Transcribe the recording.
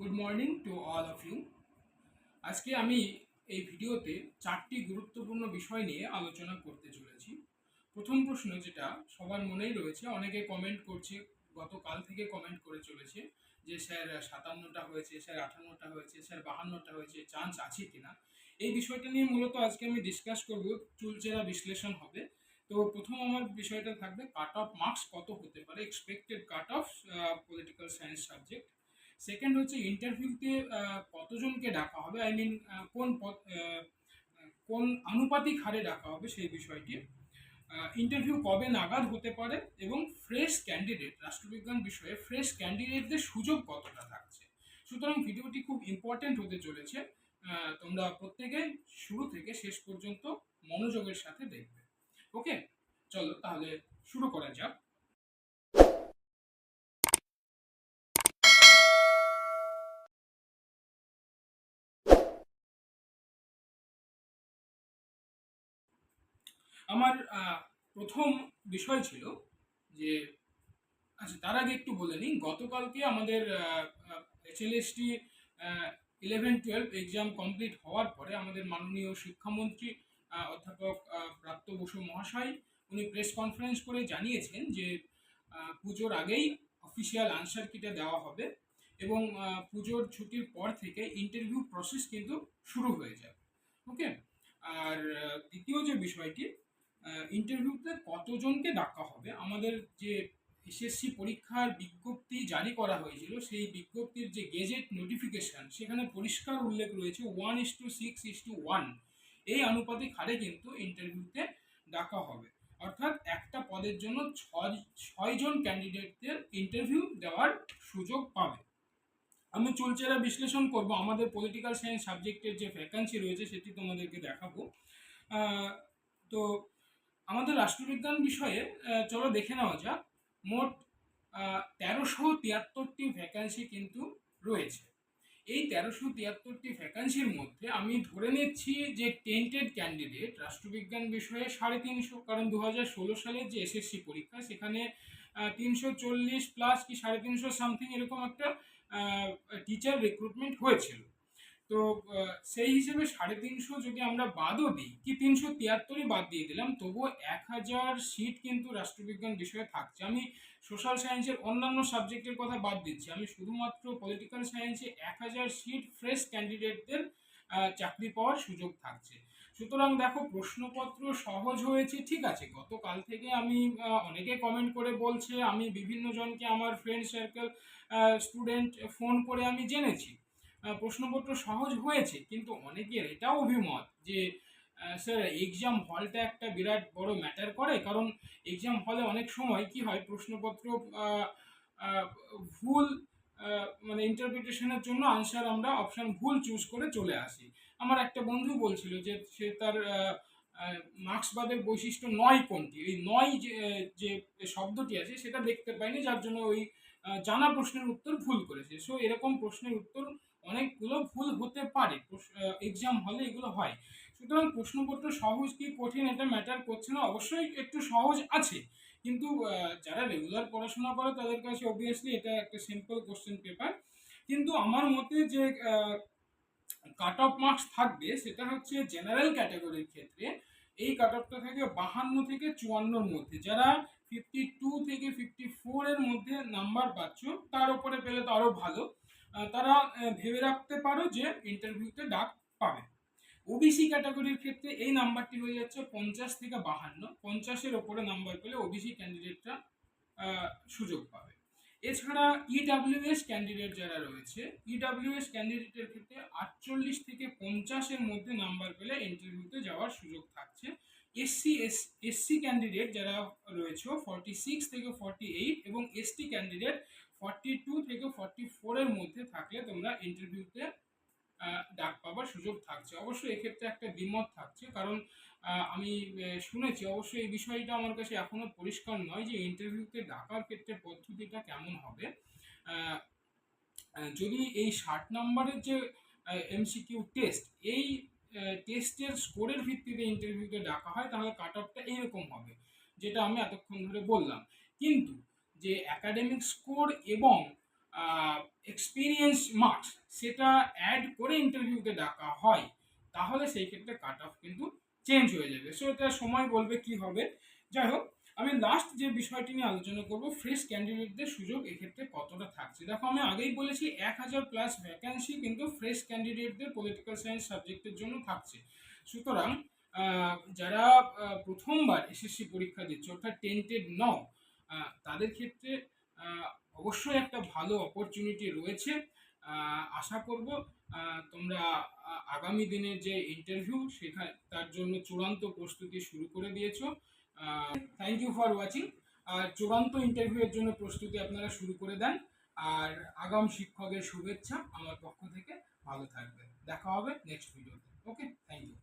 Good morning to all of you আজকে আমি এই ভিডিওতে চারটি গুরুত্বপূর্ণ বিষয় নিয়ে আলোচনা করতে চলেছি। প্রথম প্রশ্ন যেটা সবার মনেই রয়েছে, অনেকে কমেন্ট করছে, গতকাল থেকে কমেন্ট করে চলেছে যে, স্যার, সাতান্নটা হয়েছে, স্যার আটান্নটা হয়েছে, স্যার, বাহান্নটা হয়েছে চান্স আছে কিনা এই বিষয়টা নিয়ে মূলত আজকে আমি ডিসকাস করব, চুলচেরা বিশ্লেষণ হবে। তো প্রথম আমার বিষয়টা থাকবে কাট অফ মার্কস কত হতে পারে expected cut off political science subject second হচ্ছে ইন্টারভিউতে কতজনকে ডাকা হবে? আই মিন কোন কোন আনুপাতিক হারে ডাকা হবে সেই বিষয়টি? ইন্টারভিউ কবে নাগাদ হতে পারে? এবং ফ্রেশ ক্যান্ডিডেট রাষ্ট্রবিজ্ঞান বিষয়ে ফ্রেশ ক্যান্ডিডেটদের সুযোগ কতটা থাকছে? সুতরাং ভিডিওটি খুব ইম্পর্ট্যান্ট হতে চলেছে। তোমরা প্রত্যেকে শুরু থেকে শেষ পর্যন্ত মনোযোগের সাথে দেখবে। ওকে চলো তাহলে শুরু করা যাক। আমার প্রথম বিষয় ছিল যে আচ্ছা তার আগে একটু বলে নিই। গতকালকে আমাদের HLST eleven twelve exam complete হওয়ার পরে আমাদের মাননীয় শিক্ষামন্ত্রী অধ্যাপক প্রাপ্ত বসু মহাশয়, উনি প্রেস কনফারেন্স করে জানিয়েছেন যে পুজোর আগেই অফিসিয়াল আনসার কিটা দেওয়া হবে এবং পুজোর ছুটির পর থেকে ইন্টারভিউ প্রসেস কিন্তু শুরু হয়ে যাবে। ওকে আর দ্বিতীয় যে বিষয়টি ইন্টারভিউতে কতজনকে ডাকা হবে? আমাদের যে এসএসসি পরীক্ষার বিজ্ঞপ্তি জারি করা হয়েছিল, সেই বিজ্ঞপ্তির যে গেজেট নোটিফিকেশন সেখানে পরিষ্কার উল্লেখ রয়েছে one is two six is two one এই আনুপাতিক হারে কিন্তু ইন্টারভিউতে ডাকা হবে। অর্থাৎ একটা পদের জন্য ছয় ছয়জন ক্যান্ডিডেটদের ইন্টারভিউ দেওয়ার সুযোগ পাবে। আমি চুলচেরা বিশ্লেষণ করব। আমাদের পলিটিক্যাল সায়েন্স সাবজেক্টের যে ভ্যাকান্সি রয়েছে, সেটি তোমাদেরকে দেখাবো। তো আমাদের রাষ্ট্রবিজ্ঞান বিষয়ে চলো দেখে নেওয়া যাক। মোট তেরোশো তিয়াত্তরটি ভ্যাকান্সি কিন্তু রয়েছে। এই তেরোশো তিয়াত্তরটি ভ্যাকান্সির মধ্যে আমি ধরে নিচ্ছি যে টেন্টেড ক্যান্ডিডেট রাষ্ট্রবিজ্ঞান বিষয়ে সাড়ে তিনশো, কারণ দু হাজার ষোলো সালের যে এসএসসি পরীক্ষা, সেখানে তিনশো চল্লিশ প্লাস কি সাড়ে তিনশো সামথিং এরকম একটা টিচার রিক্রুটমেন্ট হয়েছিল। তো সেই হিসেবে সাড়ে তিনশো যদি আমরা বাদও দিই, কি তিনশো তিয়াত্তরই বাদ দিয়ে দিলাম? তবুও এক হাজার সিট কিন্তু রাষ্ট্রবিজ্ঞান বিষয়ে থাকছে। আমি সোশ্যাল সায়েন্সের অন্যান্য সাবজেক্টের কথা বাদ দিচ্ছি। আমি শুধুমাত্র পলিটিক্যাল সায়েন্সে এক হাজার সিট ফ্রেশ ক্যান্ডিডেটদের চাকরি পাওয়ার সুযোগ থাকছে। সুতরাং দেখো, প্রশ্নপত্র সহজ হয়েছে, ঠিক আছে। গতকাল থেকে আমি অনেকে কমেন্ট করে বলছে, আমি বিভিন্ন জনকে আমার ফ্রেন্ড সার্কেল স্টুডেন্ট ফোন করে আমি জেনেছি। প্রশ্নপত্র সহজ হয়েছে, কিন্তু অনেকের এটাও অভিমত যে স্যার এক্সাম হলটা একটা বিরাট বড় ম্যাটার করে। কারণ এক্সাম হলে অনেক সময় কি হয়, প্রশ্নপত্র ভুল মানে ইন্টারপ্রিটেশনের জন্য আনসার আমরা অপশান ভুল চুজ করে চলে আসি। আমার একটা বন্ধু বলছিল যে, সে তার মার্ক্সবাদের বৈশিষ্ট্য নয় কোনটি? এই নয় যে শব্দটি আছে, সেটা দেখতে পাইনি, যার জন্য ওই জানা প্রশ্নের উত্তর ভুল করেছে। সো এরকম প্রশ্নের উত্তর অনেকগুলো ভুল হতে পারে। এক্সাম হলে এগুলো হয়। সুতরাং প্রশ্নপত্র সহজ কি কঠিন এটা ম্যাটার করছে না। অবশ্যই একটু সহজ আছে। কিন্তু যারা রেগুলার পড়াশোনা করে তাদের কাছে অবভিয়াসলি এটা একটা সিম্পল কোশ্চেন পেপার কিন্তু আমার মতে যে কাট অফ মার্কস থাকবে সেটা হচ্ছে জেনারেল ক্যাটাগরির ক্ষেত্রে। এই কাট অফটা থাকে বাহান্ন থেকে চুয়ান্নর মধ্যে। যারা ফিফটি টু থেকে ফিফটি ফোরের মধ্যে নাম্বার পাচ্ছ, তার উপরে পেলে তো আরও ভালো। তারা ভেবে রাখতে পারো যে ইন্টারভিউতে ডাক পাবে। ওবিসি ক্যাটাগরির ক্ষেত্রে এই নাম্বারটি হয়ে যাচ্ছে পঞ্চাশ থেকে বাহান্ন। পঞ্চাশের ওপরে নাম্বার পেলে ওবিসি ক্যান্ডিডেটরা সুযোগ পাবে। এছাড়া ইডাব্লিউএস ক্যান্ডিডেট যারা রয়েছে ইডাব্লিউএস ক্যান্ডিডেটের ক্ষেত্রে আটচল্লিশ থেকে পঞ্চাশের মধ্যে নাম্বার পেলে ইন্টারভিউতে যাওয়ার সুযোগ থাকছে। এসসি এস এসসি ক্যান্ডিডেট যারা রয়েছে ফর্টি সিক্স থেকে ফর্টি এইট এবং এসটি ক্যান্ডিডেট ফর্টি টু থেকে ফর্টি ফোরের মধ্যে থাকলে তোমরা ইন্টারভিউতে ডাক পাবার সুযোগ থাকছে। অবশ্যই এক্ষেত্রে একটা দ্বিমত থাকছে। কারণ আমি শুনেছি, অবশ্যই এই বিষয়টা আমার কাছে এখনও পরিষ্কার নয় যে ইন্টারভিউতে ডাকার ক্ষেত্রে পদ্ধতিটা কেমন হবে। যদি এই ষাট নম্বরের যে এমসিকিউ টেস্ট এই টেস্টের স্কোরের ভিত্তিতে ইন্টারভিউতে ডাকা হয়, তাহলে কাট অফটা এইরকম হবে, যেটা আমি এতক্ষণ ধরে বললাম। কিন্তু যে অ্যাকাডেমিক স্কোর এবং এক্সপিরিয়েন্স মার্কস সেটা অ্যাড করে ইন্টারভিউতে ডাকা হয়, তাহলে সেই ক্ষেত্রে কাট অফ কিন্তু চেঞ্জ হয়ে যাবে। সো এটা সময় বলবে কি হবে? যাই হোক আমি লাস্ট যে বিষয়টি নিয়ে আলোচনা করব ফ্রেশ ক্যান্ডিডেটদের সুযোগ এক্ষেত্রে কতটা থাকছে? দেখো, আমি আগেই বলেছি, এক হাজার প্লাস ভ্যাকান্সি কিন্তু ফ্রেশ ক্যান্ডিডেটদের পলিটিক্যাল সায়েন্স সাবজেক্টের জন্য থাকছে। সুতরাং যারা প্রথমবার এসএসসি পরীক্ষা দিচ্ছে, অর্থাৎ টেন্টেড নও তাদের ক্ষেত্রে অবশ্যই একটা ভালো অপরচুনিটি রয়েছে। আশা করব তোমরা আগামী দিনের যে ইন্টারভিউ সেখানে, তার জন্য চূড়ান্ত প্রস্তুতি শুরু করে দিয়েছ। থ্যাংক ইউ ফর ওয়াচিং আর চূড়ান্ত ইন্টারভিউয়ের জন্য প্রস্তুতি আপনারা শুরু করে দেন। আর আগাম শিক্ষকের শুভেচ্ছা আমার পক্ষ থেকে। ভালো থাকবেন। দেখা হবে নেক্সট ভিডিওতে ওকে থ্যাংক ইউ